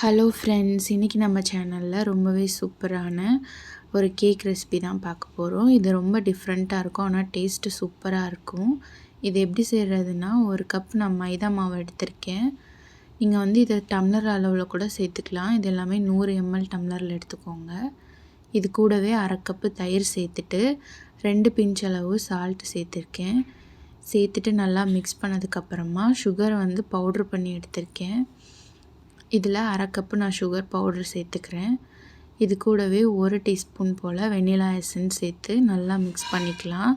Hello friends இன்றைக்கி நம்ம சேனலில் ரொம்பவே சூப்பரான ஒரு கேக் ரெசிபி தான் பார்க்க போகிறோம் இது ரொம்ப டிஃப்ரெண்ட்டாக இருக்கும் ஆனால் டேஸ்ட்டு சூப்பராக இருக்கும். இது எப்படி செய்கிறதுனா ஒரு கப் நான் மைதா மாவு எடுத்திருக்கேன். நீங்கள் வந்து இதை டம்ளர் அளவில் கூட சேர்த்துக்கலாம். இது எல்லாமே நூறு எம்எல் டம்ளரில் எடுத்துக்கோங்க. இது கூடவே அரை கப்பு தயிர் சேர்த்துட்டு ரெண்டு பிஞ்ச் அளவு சால்ட்டு சேர்த்துருக்கேன். சேர்த்துட்டு நல்லா மிக்ஸ் பண்ணதுக்கப்புறமா சுகரை வந்து பவுட்ரு பண்ணி எடுத்திருக்கேன். இதில் அரை கப்பு நான் சுகர் பவுடர் சேர்த்துக்கிறேன். இது கூடவே ஒரு டீஸ்பூன் போல் வெண்ணிலா எசன்ஸ் சேர்த்து நல்லா மிக்ஸ் பண்ணிக்கலாம்.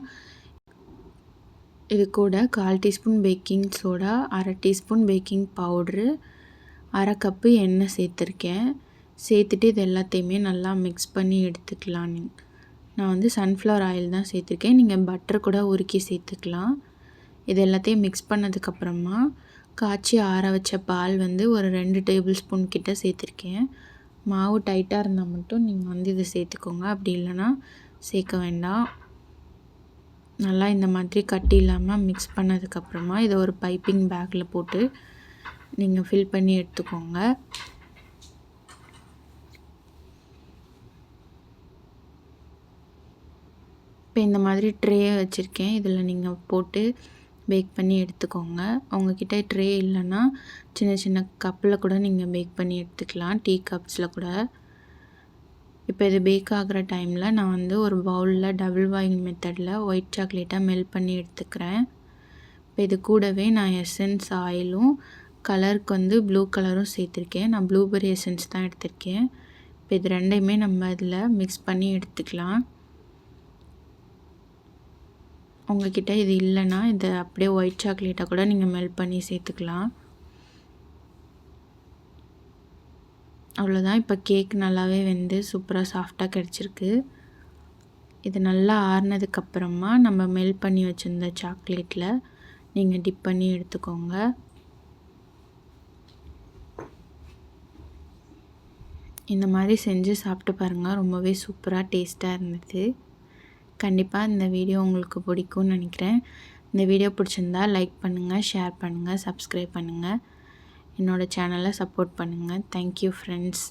இது கூட கால் டீஸ்பூன் பேக்கிங் சோடா அரை டீஸ்பூன் பேக்கிங் பவுட்ரு அரை கப்பு எண்ணெய் சேர்த்துருக்கேன். சேர்த்துட்டு இது எல்லாத்தையுமே நல்லா மிக்ஸ் பண்ணி எடுத்துக்கலாம் நான் வந்து சன்ஃப்ளவர் ஆயில் தான் சேர்த்துருக்கேன். நீங்கள் பட்டர் கூட உருக்கி சேர்த்துக்கலாம். இது எல்லாத்தையும் மிக்ஸ் பண்ணதுக்கப்புறமா காய்ச்சி ஆற வச்ச பால் வந்து ஒரு ரெண்டு டேபிள் ஸ்பூன் கிட்ட சேர்த்துருக்கேன். மாவு டைட்டாக இருந்தால் மட்டும் நீங்கள் வந்து இதை சேர்த்துக்கோங்க. அப்படி இல்லைன்னா சேர்க்க வேண்டாம். நல்லா இந்த மாதிரி கட்டி இல்லாமல் மிக்ஸ் பண்ணதுக்கப்புறமா இதை ஒரு பைப்பிங் பேக்கில் போட்டு நீங்கள் ஃபில் பண்ணி எடுத்துக்கோங்க. இப்போ இந்த மாதிரி ட்ரே வச்சுருக்கேன். இதில் நீங்கள் போட்டு பேக் பண்ணி எடுத்துக்கோங்க. உங்ககிட்ட ட்ரே இல்லைன்னா சின்ன சின்ன கப்பில் கூட நீங்கள் பேக் பண்ணி எடுத்துக்கலாம். டீ கப்ஸில் கூட. இப்போ இது பேக் ஆகிற டைமில் நான் வந்து ஒரு பவுலில் டபுள் பாயிங் மெத்தடில் ஒயிட் சாக்லேட்டாக மெல்ட் பண்ணி எடுத்துக்கிறேன். இப்போ இது கூடவே நான் எசன்ஸ் ஆயிலும் கலருக்கு வந்து ப்ளூ கலரும் சேர்த்துருக்கேன். நான் ப்ளூபெரி எசன்ஸ் தான் எடுத்திருக்கேன். இப்போ இது ரெண்டையுமே நம்ம இதில் மிக்ஸ் பண்ணி எடுத்துக்கலாம். உங்ககிட்ட இது இல்லைன்னா இதை அப்படியே ஒயிட் சாக்லேட்டாக கூட நீங்கள் மெல்ட் பண்ணி சேர்த்துக்கலாம். அவ்வளோதான் இப்போ கேக் நல்லாவே வெந்து சூப்பராக சாஃப்டாக கிடச்சிருக்கு. இது நல்லா ஆறுனதுக்கப்புறமா நம்ம மெல்ட் பண்ணி வச்சுருந்த சாக்லேட்டில் நீங்கள் டிப் பண்ணி எடுத்துக்கோங்க. இந்த மாதிரி செஞ்சு சாப்பிட்டு பாருங்கள் ரொம்பவே சூப்பராக டேஸ்ட்டாக இருந்தது. கண்டிப்பாக இந்த வீடியோ உங்களுக்கு பிடிக்கும்னு நினைக்கிறேன். இந்த வீடியோ பிடிச்சிருந்தா லைக் பண்ணுங்கள் ஷேர் பண்ணுங்கள் சப்ஸ்கிரைப் பண்ணுங்கள் என்னோடய சேனலை சப்போர்ட் பண்ணுங்கள் தேங்க்யூ ஃப்ரெண்ட்ஸ்